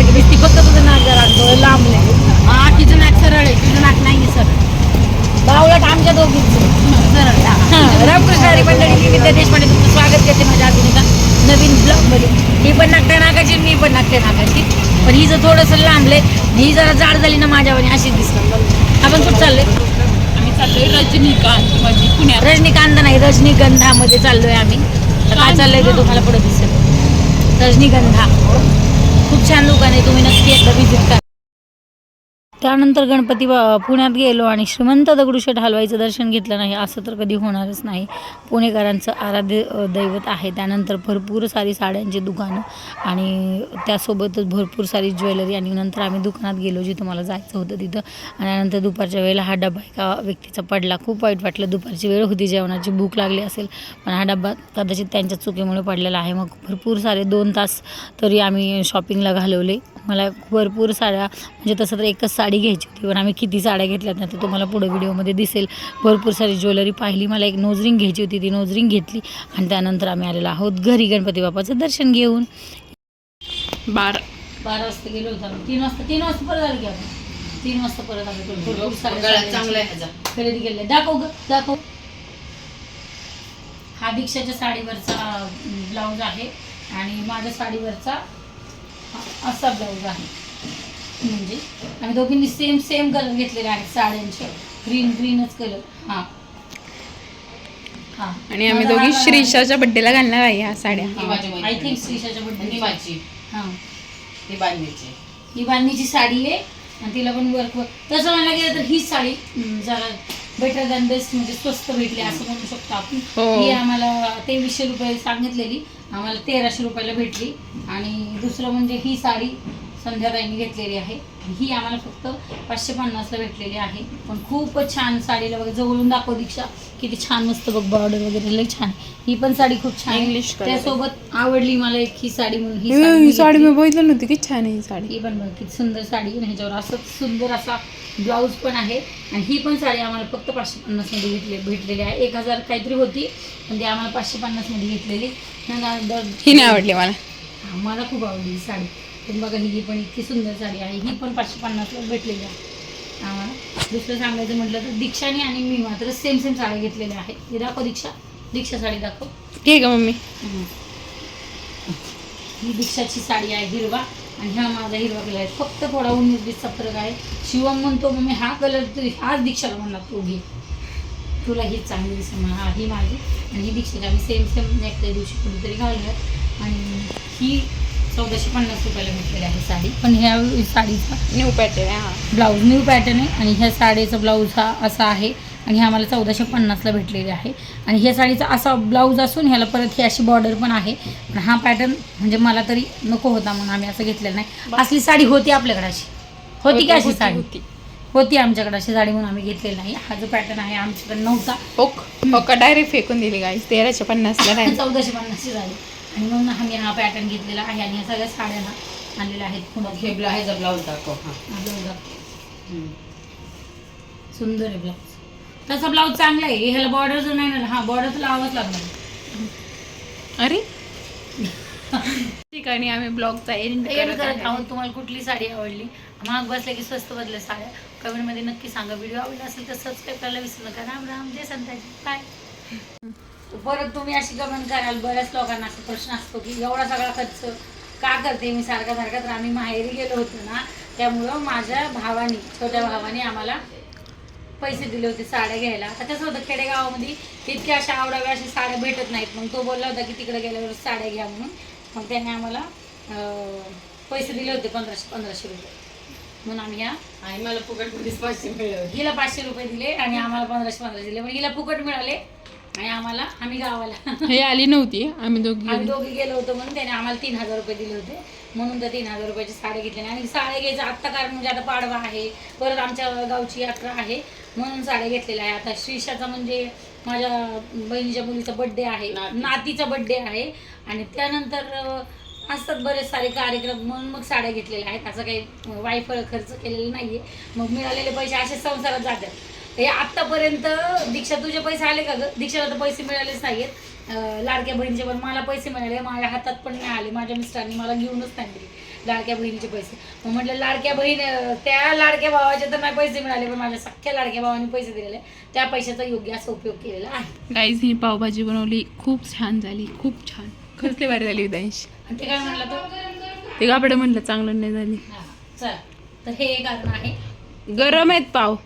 सारखी दिसती. फक्त तुझं नाक जरा थोडं लांब नाही. हा तिचं नाक सरळ आहे. तुझं नाक नाही सरळ. बावळट आमच्या दोघींचं. सरळ. हा रामकृष्ण मंडळी मी विद्या देशपांडे तुमचं स्वागत करते माझ्या एका नवीन ब्लॉगमध्ये. ही पण नाकट्या नाकाची मी पण नाकट्या नाकाची. पण हिचं थोडंसं लांबलंय ही जरा जाड झाली ना माझ्यावानी अशीच दिसतं आपण कुठं चाललोय? आम्ही चाललोय रजनीकांत म्हणजे पुण्यात. रजनीकांत नाही रजनीगंधामध्ये चाललोय आम्ही. काय चाललंय ते तुम्हाला पुढे दिसेल. रजनीगंधा. खूप छान दुकान आहे. तुम्ही नक्की एकदा व्हिजिट करा. त्यानंतर गणपती बा- पुण्यात गेलो आणि श्रीमंत दगडूशेठ हलवाईचं दर्शन घेतलं नाही असं तर कधी होणारच नाही. पुणेकरांचं आराध्य दैवत आहे. त्यानंतर भरपूर सारी साड्यांची दुकानं आणि त्यासोबतच भरपूर सारी ज्वेलरी आणि नंतर आम्ही दुकानात गेलो जिथं मला जायचं होतं तिथं. आणि नंतर दुपारच्या वेळेला हा डबा एका व्यक्तीचा पडला. खूप वाईट वाटलं. दुपारची वेळ होती. जेवणाची भूक लागली असेल पण हा डबा कदाचित त्यांच्या चुकीमुळे पडलेला आहे. मग भरपूर सारे दोन तास तरी आम्ही शॉपिंगला घालवले. मला भरपूर साड्या म्हणजे तसं तर एकच साडी घ्यायची होती पण आम्ही किती साड्या घेतल्यात ना ते तुम्हाला पुढे व्हिडिओमध्ये दिसेल. भरपूर सारी ज्वेलरी पाहिली मला एक नोजरिंग घ्यायची होती ती नोजरिंग घेतली आणि त्यानंतर आम्ही आलेलो आहोत घरी गणपती बाप्पाचं दर्शन घेऊन. बारा. बारा वाजता गेलो होतो आम्ही. तीन वाजता तीन वाजता परत आलो की आपण. तीन वाजता परत आलो. भरपूर खरेदी केली दाखव ग दाखव. हा दीक्षाच्या साडीवरचा ब्लाऊज आहे. आणि माझ्या साडीवरचा असा ब्लाऊज आहे. म्हणजे? आम्ही दोघींनी सेम सेम कलर घेतलेले आहेत साड्यांचे. ग्रीन ग्रीनच कलर हां. हां. आणि आम्ही दोघी श्रीषाच्या बड्डेला घालणार आहे ह्या साड्या. आय थिंक श्रीषाच्या बड्डे माझी हां ही. बांधणीची ही बांधणीची साडी आहे. आणि तिला पण वर्क तसं म्हणायला गेलं तर हीच साडी अं, जरा बेटर दॅन बेस्ट म्हणजे स्वस्त भेटली असं म्हणू शकतो आपण. हो. ही आम्हाला तेवीसशे रुपये सांगितलेली. आम्हाला तेराशे रुपयाला भेटली. आणि दुसरं म्हणजे ही साडी संध्याताईने घेतलेली आहे. ही आम्हाला फक्त पाचशे पन्नासला भेटलेली आहे. पण खूपच छान साडीला वगैरे जवळून दाखव दीक्षा. किती छान मस्त बघ बॉर्डर वगैरे लई छान. ही पण साडी खूप छान आहे. त्यासोबत आवडली मला एक ही साडी म्हणून. ही मी साडी. मी बघितलं नव्हती की छान आहे ही साडी. ही पण बघ किती सुंदर साडी. ह्याच्यावर असं सुंदर असा ब्लाऊज पण आहे. आणि ही पण साडी आम्हाला फक्त पाचशे पन्नासमध्ये घेतली भेटलेली आहे. एक हजार काहीतरी होती पण ती आम्हाला पाचशे पन्नासमध्ये घेतलेली. ही नाही आवडली मला. मला खूप आवडली ही साडी. पण बघा ही पण इतकी सुंदर साडी आहे. ही पण पाचशे पन्नासला भेटलेली आहे. आम्हाला दुसरं सांगायचं म्हटलं तर दीक्षाने आणि मी मात्र सेम सेम साड्या घेतलेल्या आहेत. हे दाखव दीक्षा. दीक्षा साडी दाखव. घे का मम्मी. ही दीक्षाची साडी आहे हिरवा आणि हा माझा हिरवा कलर आहे. फक्त थोडा उन्नीस बीसचा फरक आहे. शिवम म्हणतो मग मी हा कलर तरी हाच दीक्षाला म्हणला तू घे. तुला ही चांगली दिसेल. हा ही माझी. आणि ही दीक्षाची आम्ही सेम सेम नेक्स्ट दिवशी कुठेतरी घालूयात आणि ही चौदाशे पन्नास रुपयाला भेटलेली आहे साडी. पण ह्या साडीचा न्यू पॅटर्न आहे हा. ब्लाऊज न्यू पॅटर्न आहे आणि ह्या साडीचा ब्लाऊज हा असा आहे आणि हे आम्हाला चौदाशे पन्नासला भेटलेले आहे. आणि ह्या साडीचा असा ब्लाऊज असून ह्याला परत ही अशी बॉर्डर पण आहे. पण हा पॅटर्न म्हणजे मला तरी नको होता म्हणून आम्ही असं घेतलेलं नाही. असली साडी होती आपल्याकडे अशी. होती की अशी साडी? होती. होती आमच्याकडे अशी साडी म्हणून आम्ही घेतलेली नाही. हा जो पॅटर्न आहे आमच्याकडे नव्हता. ओक ओका डायरेक्ट फेकून दिली गाई तेराशे पन्नासला चौदाशे पन्नासची साडी. आणि म्हणून आम्ही हा पॅटर्न घेतलेला आहे आणि या सगळ्या साड्या ना आणलेल्या आहेत पुन्हा हे ब्लाऊज दाखव हा. ब्लाऊज दाखव. सुंदर आहे ब्लाऊज तसा ब्लाऊज चांगला आहे. ह्याला बॉर्डर जर नाही ना हा बॉर्डर लावाच लागणार. अरे? ठिकाणी आम्ही ब्लॉगचा एंड एंड करत करत आहे. आहोत तुम्हाला कुठली साडी आवडली? महाग बसल्या की स्वस्त बदल्या साड्या. कमेंटमध्ये नक्की सांगा. व्हिडिओ आवडला असेल तर सबस्क्राईब करायला विसरू नका. राम राम. जय संताजी. बाय परत तुम्ही अशी कमेंट कराल बऱ्याच लोकांना असा प्रश्न असतो की एवढा सगळा खर्च का करते मी सारखा सारखा? तर आम्ही माहेरी गेलो होतो ना त्यामुळं माझ्या भावाने छोट्या भावाने आम्हाला पैसे दिले होते साड्या घ्यायला. आता कसं होतं खेडेगावामध्ये इतक्या अशा आवडाव्या अशा साड्या भेटत नाहीत. मग तो बोलला होता की तिकडे गेल्यावर साड्या घ्या म्हणून. मग त्याने आम्हाला पैसे दिले होते पंधराशे पंधराशे रुपये. म्हणून आम्ही ह्या आणि मला फुकटमध्येच पाचशे मिळाले. हिला पाचशे रुपये दिले आणि आम्हाला पंधराशे पंधराशे दिले. पण हिला फुकट मिळाले. आणि आम्हाला आम्ही गावाला. हे आली नव्हती आम्ही दोघी आम्ही गेलो. दोघी गेलो होतो म्हणून त्याने आम्हाला तीन हजार रुपये दिले होते. म्हणून त्या तीन हजार रुपयाची साड्या घेतल्या आणि साड्या घ्यायचं आत्ता कारण म्हणजे आता पाडवा आहे परत आमच्या गावची यात्रा आहे म्हणून साड्या घेतलेल्या आहे. आता श्रीषाचा म्हणजे माझ्या बहिणीच्या मुलीचा बड्डे आहे नाती. नातीचा बड्डे आहे. आणि त्यानंतर अं, असतात बरेच सारे कार्यक्रम म्हणून मग साड्या घेतलेल्या आहेत. असं काही वायफळ खर्च केलेला नाहीये. मग मिळालेले पैसे असे संसारात जातात. हे आत्तापर्यंत दीक्षा तुझे पैसे आले का ग? दीक्षाला तर पैसे मिळालेच नाहीयेत. अं, लाडक्या बहिणीचे पण मला पैसे मिळाले माझ्या हातात पण नाही आले माझ्या मिस्टरांनी मला घेऊनच नाही दिले लाडक्या बहिणीचे पैसे. मग म्हटलं लाडक्या बहीण त्या लाडक्या भावाचे तर नाही पैसे मिळाले पण माझ्या सख्ख्या लाडक्या भावाने पैसे दिलेले. त्या पैशाचा योग्य असा उपयोग केलेला आहे. गाईज ही पावभाजी बनवली खूप छान झाली खूप छान. लय भारी झाली उदयश आणि ते काय म्हणलं तर ते कापडे म्हणलं चांगलं नाही झाली. चला. तर हे कारण आहे. गरम आहेत पाव.